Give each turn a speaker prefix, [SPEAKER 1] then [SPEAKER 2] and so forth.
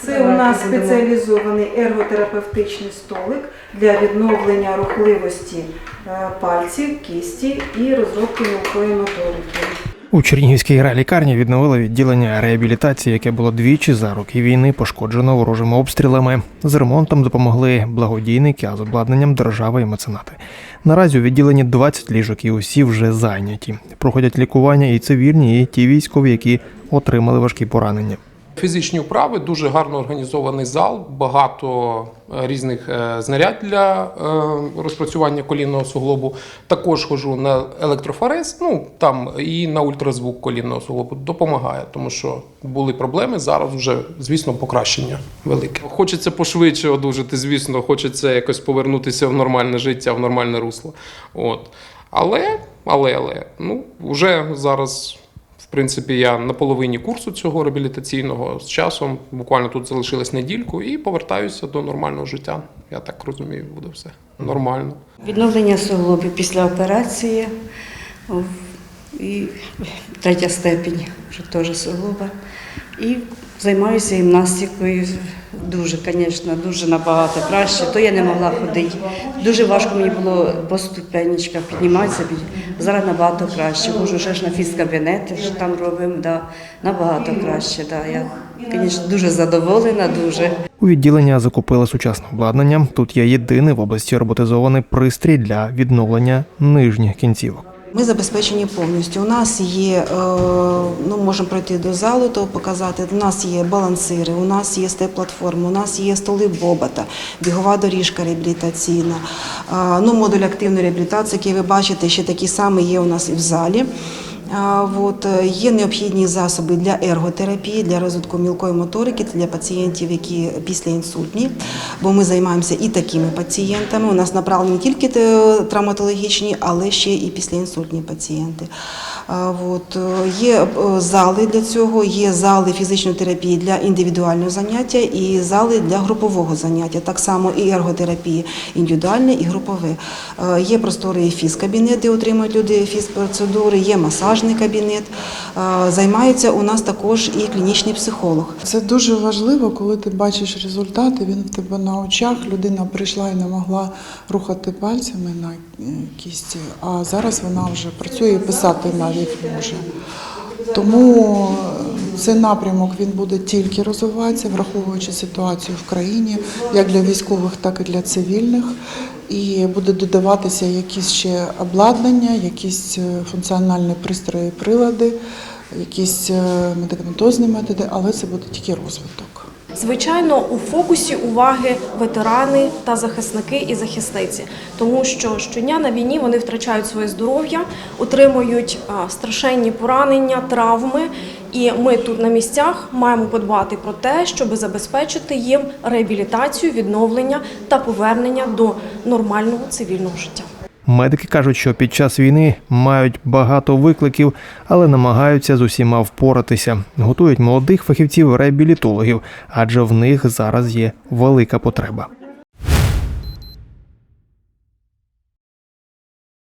[SPEAKER 1] Це у нас спеціалізований ерготерапевтичний столик для відновлення рухливості е, пальців, кісті і розробки мілкої моторики.
[SPEAKER 2] У Чернігівській райлікарні відновили відділення реабілітації, яке було двічі за роки війни пошкоджено ворожими обстрілами. З ремонтом допомогли благодійники, а з обладнанням держава і меценати. Наразі у відділенні 20 ліжок і усі вже зайняті. Проходять лікування і цивільні, і ті військові, які отримали важкі поранення.
[SPEAKER 3] Фізичні вправи, дуже гарно організований зал, багато е, різних е, знарядь для е, розпрацювання колінного суглобу. Також ходжу на електрофорез, ну там і на ультразвук колінного суглобу допомагає, тому що були проблеми. Зараз вже, звісно, покращення велике. Хочеться пошвидше одужати, звісно, хочеться якось повернутися в нормальне життя, в нормальне русло. От. Але, але, але, ну, вже зараз. Принципі, я на половині курсу цього реабілітаційного з часом. Буквально тут залишилась недільку і повертаюся до нормального життя. Я так розумію, буде все нормально.
[SPEAKER 4] Відновлення суглобів після операції і третя степінь вже теж суглоба. І займаюся гімнастикою. Дуже, звісно, дуже набагато краще. То я не могла ходити. Дуже важко мені було по ступенечках підніматися. Зараз набагато краще. Можу ще ж на фізкабінети, що там робимо. Да. Набагато краще. Да. Я, звісно, дуже задоволена, дуже.
[SPEAKER 2] У відділення закупили сучасне обладнання. Тут є єдиний в області роботизований пристрій для відновлення нижніх кінцівок.
[SPEAKER 1] Ми забезпечені повністю. У нас є, е, ну можемо пройти до залу, то показати. У нас є балансири, у нас є степ-платформи, у нас є столи Бобата, бігова доріжка реабілітаційна, е, ну, модуль активної реабілітації, який ви бачите, ще такий самий є у нас і в залі. От, е, є необхідні засоби для ерготерапії, для розвитку мілкої моторики для пацієнтів, які післяінсультні, бо ми займаємося і такими пацієнтами. У нас направлені тільки травматологічні, але ще і післяінсультні пацієнти. От, е, є е, зали для цього, є зали фізичної терапії для індивідуального заняття і зали для групового заняття. Так само і ерготерапії індивідуальне і групове. Е, Є простори і фізкабінет, де отримують люди фізпроцедури, є масажний кабінет. Е, Займається у нас також і клінічний психолог.
[SPEAKER 5] Це дуже важливо, коли ти бачиш результати. Він в тебе на очах. Людина прийшла і не могла рухати пальцями на е, кісті, а зараз вона вже працює і писати навіть може. Тому е, цей напрямок він буде тільки розвиватися, враховуючи ситуацію в країні, як для військових, так і для цивільних. І буде додаватися якісь ще обладнання, якісь е, функціональні пристрої, прилади, якісь е, медикаментозні методи, але це буде тільки розвиток.
[SPEAKER 6] Звичайно, у фокусі уваги ветерани та захисники і захисниці, тому що щодня на війні вони втрачають своє здоров'я, отримують страшенні поранення, травми. І ми тут на місцях маємо подбати про те, щоб забезпечити їм реабілітацію, відновлення та повернення до нормального цивільного життя.
[SPEAKER 2] Медики кажуть, що під час війни мають багато викликів, але намагаються з усіма впоратися. Готують молодих фахівців реабілітологів, адже в них зараз є велика потреба.